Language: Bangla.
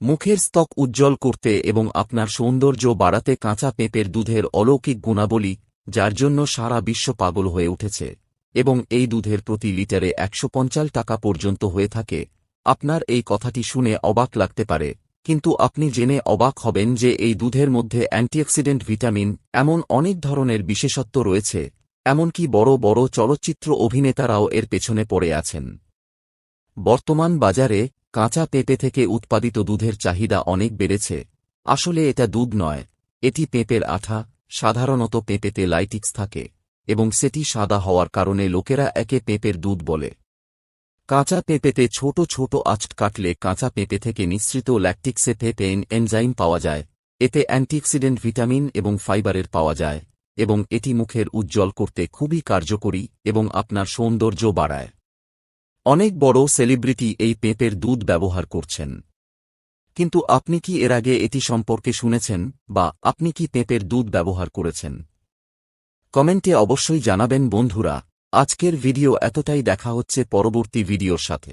মুখের স্তক উজ্জ্বল করতে এবং আপনার সৌন্দর্য বাড়াতে কাঁচা পেঁপের দুধের অলৌকিক গুণাবলী, যার জন্য সারা বিশ্ব পাগল হয়ে উঠেছে, এবং এই দুধের প্রতি লিটারে একশো পঞ্চাশ টাকা পর্যন্ত হয়ে থাকে। আপনার এই কথাটি শুনে অবাক লাগতে পারে, কিন্তু আপনি জেনে অবাক হবেন যে এই দুধের মধ্যে অ্যান্টিঅক্সিডেন্ট ভিটামিন, এমন অনেক ধরনের বিশেষত্ব রয়েছে, এমনকি বড় বড় চলচ্চিত্র অভিনেতারাও এর পেছনে পড়ে আছেন। বর্তমান বাজারে কাঁচা পেঁপে থেকে উৎপাদিত দুধের চাহিদা অনেক বেড়েছে। আসলে এটা দুধ নয়, এটি পেঁপের আঠা, সাধারণত পেঁপেতে লাইটিক্স থাকে, এবং সেটি সাদা হওয়ার কারণে লোকেরা একে পেঁপের দুধ বলে। কাঁচা পেঁপেতে ছোট ছোট আঁচট কাটলে কাঁচা পেঁপে থেকে নিঃসৃত ল্যাকটিক্সে পেপেন এনজাইম পাওয়া যায়। এতে অ্যান্টিঅক্সিডেন্ট ভিটামিন এবং ফাইবারের পাওয়া যায়, এবং এটি মুখের উজ্জ্বল করতে খুবই কার্যকরী এবং আপনার সৌন্দর্য বাড়ায়। অনেক বড় সেলিব্রিটি এই পেঁপের দুধ ব্যবহার করছেন। কিন্তু আপনি কি এর আগে এটি সম্পর্কে শুনেছেন বা আপনি কি পেঁপের দুধ ব্যবহার করেছেন? কমেন্টে অবশ্যই জানাবেন বন্ধুরা, আজকের ভিডিও এতটাই দেখা হচ্ছে পরবর্তী ভিডিওর সাথে।